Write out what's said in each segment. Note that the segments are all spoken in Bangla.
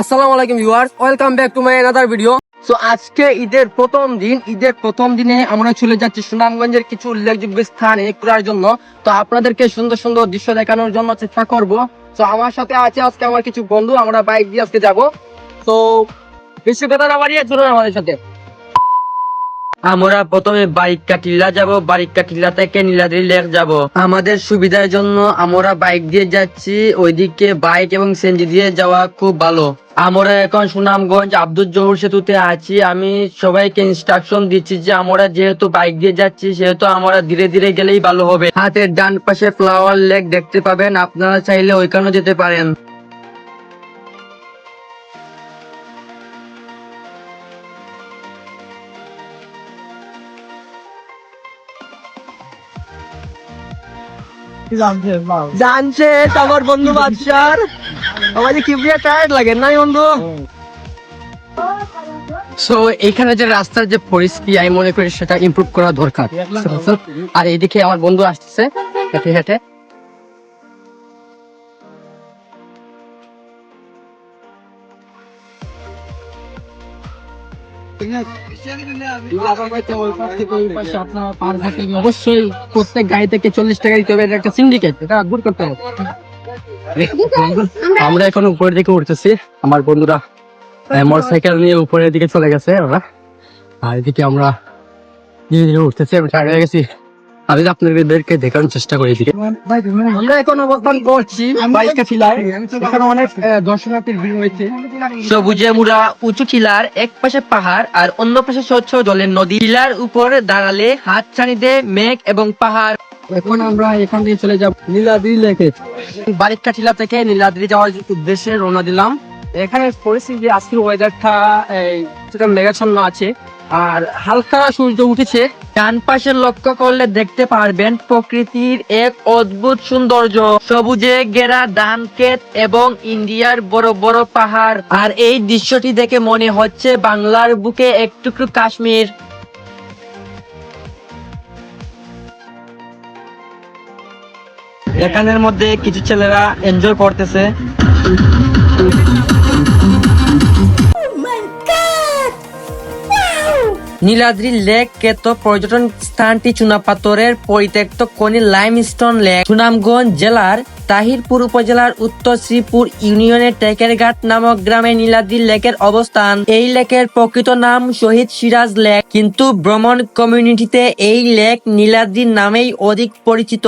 আসসালামু আলাইকুম viewers welcome back to my another video so আজকে ঈদের প্রথম দিন। ঈদের প্রথম দিনে আমরা চলে যাচ্ছি সুনামগঞ্জের কিছু উল্লেখযোগ্য স্থানে ঘোরার জন্য। তো আপনাদেরকে সুন্দর সুন্দর দৃশ্য দেখানোর জন্য চেষ্টা করব। তো আমার সাথে আছে আজকে আমার কিছু বন্ধু, আমরা বাইক দিয়ে আজকে যাব। তো বেশি কথা না বাড়িয়ে চলুন আমাদের সাথে। আমরা প্রথমে বাইক কাটিলা যাব বাইক কাটিলা থেকে নীলাদ্রি লেক যাব। আমাদের সুবিধার জন্য আমরা বাইক দিয়ে যাচ্ছি, ওইদিকে বাইক এবং সেনজি দিয়ে যাওয়া খুব ভালো। আমরা এখন সুনামগঞ্জ আব্দুল জহুর সেতুতে আছি। আমি সবাইকে ইনস্ট্রাকশন দিচ্ছি যে আমরা যেহেতু বাইক দিয়ে যাচ্ছি, সেহেতু আমরা ধীরে ধীরে গেলেই ভালো হবে। হাতের ডান পাশে ফ্লাওয়ার লেক দেখতে পাবেন, আপনারা চাইলে ওইখানেও যেতে পারেন। জানছে আমার বন্ধু বাদশার। আমাদের কিবরিয়া টায়ার্ড লাগে নাই বন্ধু? সো এখানে যে রাস্তার যে পরিস্থিতি আমি মনে করি সেটা ইমপ্রুভ করা দরকার। আর এইদিকে আমার বন্ধু আসছে হেঁটে হেঁটে। অবশ্যই প্রত্যেক গাড়ি থেকে চল্লিশ টাকা দিতে হবে একটা সিন্ডিকেট এটা গুড করতে হবে আমরা এখন উপরের দিকে উঠতেছি। আমার বন্ধুরা মোটর সাইকেল নিয়ে উপরের দিকে চলে গেছে ওরা। আর এদিকে আমরা ধীরে ধীরে উঠতেছি, আমি গেছি। আমি আপনাদেরকে দেখানোর চেষ্টা করি এদিকে। আমরা এখন অবস্থান করছি এখানে অনেক দর্শনার্থীর ভিড় হয়েছে সবুজে মুড়া উঁচু টিলার এক পাশে পাহাড় আর অন্য পাশে স্বচ্ছ জলের নদী। টিলার উপর দাঁড়ালে হাত ছানিতে মেঘ এবং পাহাড়। এখন আমরা এখান থেকে চলে যাব নীলাদ্রি লেকে। বারিকটা টিলা থেকে নীলাদ্রি যাওয়ার উদ্দেশ্যে রওনা দিলাম। এখানে পরিস্থিতি আজকের ওয়েদারটা সেটা মেঘাচ্ছন্ন আছে। আর হালকা সূর্য উঠেছে, ডান পাশে লক্ষ্য করলে দেখতে পারবেন প্রকৃতির এক অদ্ভুত সৌন্দর্য। সবুজে ঘেরা ধান ক্ষেত এবং ইন্ডিয়ার বড় বড় পাহাড়। আর এই দৃশ্যটি দেখে মনে হচ্ছে বাংলার বুকে একটুকরো কাশ্মীর। এখানের মধ্যে কিছু ছেলেরা এনজয় করতেছে। নীলাদ্রি লেক কেত পর্যটন স্থানটি চুনাপাথরের পরিত্যক্ত কনি লাইমস্টোন লেক। সুনামগঞ্জ জেলার তাহিরপুর উপজেলার উত্তর শ্রীপুর ইউনিয়নের টেকেরঘাট নামক গ্রামে নীলাদ্রি লেকের অবস্থান। এই লেকের প্রকৃত নাম শহীদ সিরাজ লেক। কিন্তু ভ্রমণ কমিউনিটিতে এই লেক নীলাদ্রি নামেই অধিক পরিচিত।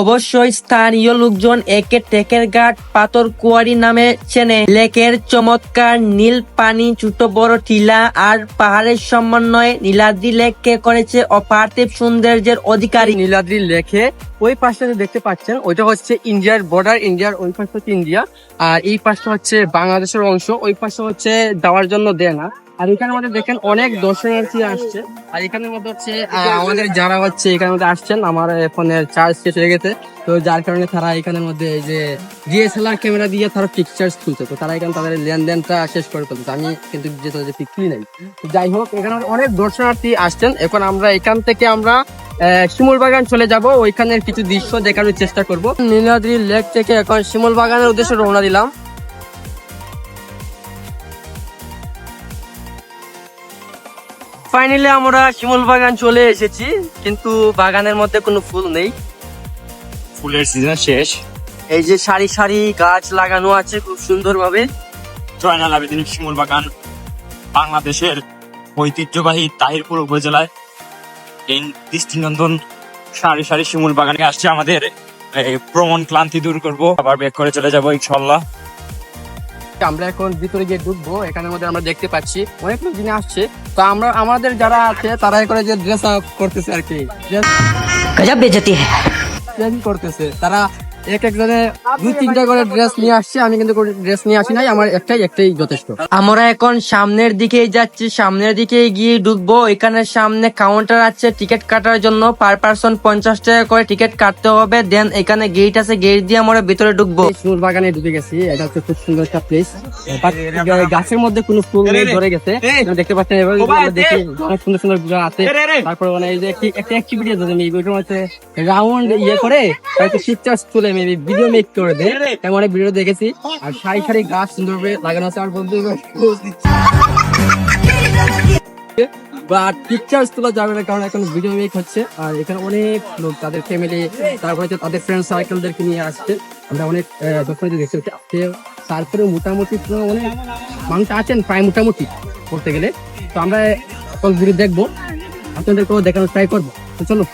অবশ্যই স্থানীয় লোকজন একে টেকের ঘাট পাথর কুয়ারি নামে চেনে। লেকের চমৎকার নীল পানি, ছোট বড় টিলা আর পাহাড়ের সমন্বয়ে নীলাদ্রি লেককে করেছে অপার্থিব সৌন্দর্যের অধিকারী। নীলাদ্রি লেকে ওই পাশটা যে দেখতে পাচ্ছেন, ওইটা হচ্ছে ইন্ডিয়ার বর্ডার ইন্ডিয়ার ওই পাশটা হচ্ছে ইন্ডিয়া আর এই পাশটা হচ্ছে বাংলাদেশের অংশ, ওই পাশটা হচ্ছে যাওয়ার জন্য দেয় না। আর এখানে মধ্যে দেখেন অনেক দর্শনার্থী আসছে। আর এখানের মধ্যে হচ্ছে আমাদের যারা হচ্ছে এখানের মধ্যে আসছেন, আমার ফোনের চার্জ শেষ হয়ে গেছে। তো যার কারণে তারা এখানের মধ্যে যে ডিএসএলআর ক্যামেরা দিয়ে তারা পিকচার্স তুলছে। তো তারা এখানে তাদের লেনদেনটা শেষ করে ফেলছে। আমি কিন্তু যে পিক নাই। যাই হোক, এখানে অনেক দর্শনার্থী আসছেন। এখন আমরা এখান থেকে আমরা শিমুল বাগান চলে যাব ওইখানের কিছু দৃশ্য দেখানোর চেষ্টা করব। নীলাদ্রি লেক থেকে এখন শিমুল বাগানের উদ্দেশ্যে রওনা দিলাম। ফাইনালি আমরা শিমুল বাগান চলে এসেছি কিন্তু বাগানের মধ্যে কোনো ফুল নেই। ফুলের সিজন শেষ। এই যে সারি সারি গাছ লাগানো আছে খুব সুন্দর ভাবে জয়নাল আবেদিন শিমুল বাগান বাংলাদেশের ঐতিহ্যবাহী তাহিরপুর উপজেলায় এই দৃষ্টিনন্দন সারি সারি শিমুল বাগানে আসছে আমাদের। ভ্রমণ ক্লান্তি দূর করব আবার বেক করে চলে যাব ইনশাল্লাহ আমরা এখন ভিতরে গিয়ে ঢুকবো এখানের মধ্যে আমরা দেখতে পাচ্ছি অনেক লোক জিনিস আসছে। তো আমরা আমাদের যারা আছে তারা করে যে ড্রেস আপ করতেছে আর কি। করতেছে। তারা এক একজনে দুই তিনটা করে ড্রেস নিয়ে আসছে আমি কিন্তু ড্রেস নিয়ে আসি নাই আমার একটাই একটাই যথেষ্ট। আমরা এখন সামনের দিকে যাচ্ছি সামনের দিকে গিয়ে ঢুকবো এখানে সামনে কাউন্টার আছে টিকিট কাটার জন্য পার পার্সন পঞ্চাশ টাকা করে টিকিট কাটতে হবে দেন এখানে গেট আছে গেট দিয়ে আমরা ভিতরে ঢুকবো। ফুল বাগানে ঢুকে গেছি এটা হচ্ছে খুব সুন্দর একটা প্লেস গাছের মধ্যে কোনো ফুল নেই ধরে গেছে। দেখতে পাচ্ছেন এবার দেখি অনেক সুন্দর সুন্দর আছে। তারপরে মানে এই যে একটা অ্যাক্টিভিটি আছে রাউন্ড ইয়ে করে হয়তো শীত চাষ তুলে মেবি ভিডিও মেক করে দেয় আমি অনেক ভিডিও দেখেছি। আর সারি সারি গাছ সুন্দরভাবে লাগানো আছে আর বন্ধু বাট পিকচার্স তোলা যাবে না কারণ এখন ভিডিও মেক হচ্ছে। আর এখানে অনেক লোক তাদের ফ্যামিলি তারপরে হচ্ছে তাদের ফ্রেন্ড সার্কেলদেরকে নিয়ে আসছে। আমরা অনেক দর্শকদের আজকে তারপরে মোটামুটি অনেক মানুষ আছেন প্রায় মোটামুটি করতে গেলে। তো আমরা ভিডিও দেখব। আপনাদেরকেও দেখানোর ট্রাই করব। তো চলো।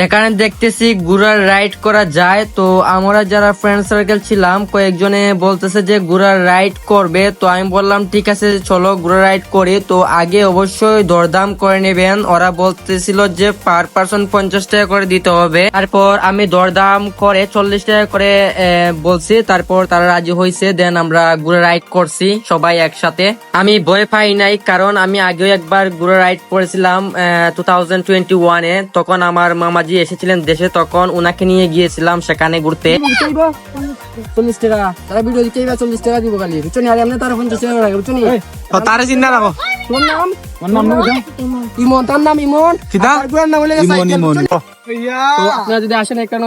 এখানে দেখতেছি ঘোড়ার রাইড করা যায়। তো আমরা যারা ফ্রেন্ড সার্কেল ছিলাম, কয়েকজনে বলতেছে যে ঘোড়ার রাইড করবে। তো আমি বললাম, ঠিক আছে, চলো ঘোড়া রাইড করি। তো আগে অবশ্যই দরদাম করে নেবেন। ওরা বলতেছিল যে পার পার্সন পঞ্চাশ টাকা করে দিতে হবে। তারপর আমি দরদাম করে চল্লিশ টাকা করে বলছি। তারপর তারা রাজি হয়েছে দেন আমরা ঘোড়া রাইড করছি, সবাই একসাথে। আমি ভয় পাই নাই, কারণ আমি আগেও একবার ঘোড়া রাইড করেছিলাম টু থাউজেন্ড টোয়েন্টি ওয়ানে তখন আমার মামাজি এসেছিলেন দেশে তখন ওনাকে নিয়ে গিয়েছিলাম সেখানে ঘুরতে। চল্লিশ টাকা। তারা ভিডিও দিতে চল্লিশ টাকা দিব খালি। বুঝছ নি? আর এমনি তারা পঞ্চাশ টাকা লাগে বুঝছ তারে চিন্তা রাখো তোর নাম? ইমন। তার নাম ইমন। কিতা? আর বুড়ার নাম হলে ইমন ইমন। তো আপনারা যদি আসেন এখানে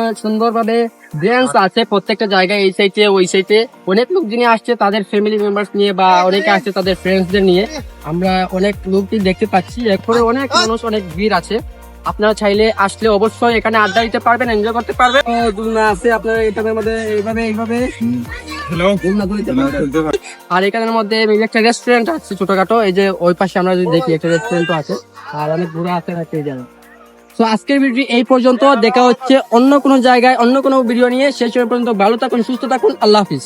আছে প্রত্যেকটা জায়গায় এই সাইডে ওই সাইডে অনেক লোক যিনি আসছে তাদের ফ্যামিলি মেম্বার্স নিয়ে বা অনেকে আসছে তাদের ফ্রেন্ডসদের নিয়ে। আমরা অনেক লোকই দেখতে পাচ্ছি। এরপরে অনেক মানুষ অনেক ভিড় আছে। আপনারা চাইলে আসলে অবশ্যই এখানে আড্ডা দিতে পারবেন এনজয় করতে পারবেন। দুলনা আছে আপনারা এটার মধ্যে এইভাবে এইভাবে। আর এখানের মধ্যে একটা রেস্টুরেন্ট আছে ছোটখাটো এই যে ওই পাশে আমরা যদি দেখি একটা রেস্টুরেন্টও আছে। আর অনেক ঘোরা আছে না সেই জায়গা তো আজকের ভিডিও এই পর্যন্ত দেখা হচ্ছে অন্য কোনো জায়গায় অন্য কোনো ভিডিও নিয়ে। শেষ পর্যন্ত ভালো থাকুন সুস্থ থাকুন আল্লাহ হাফিজ।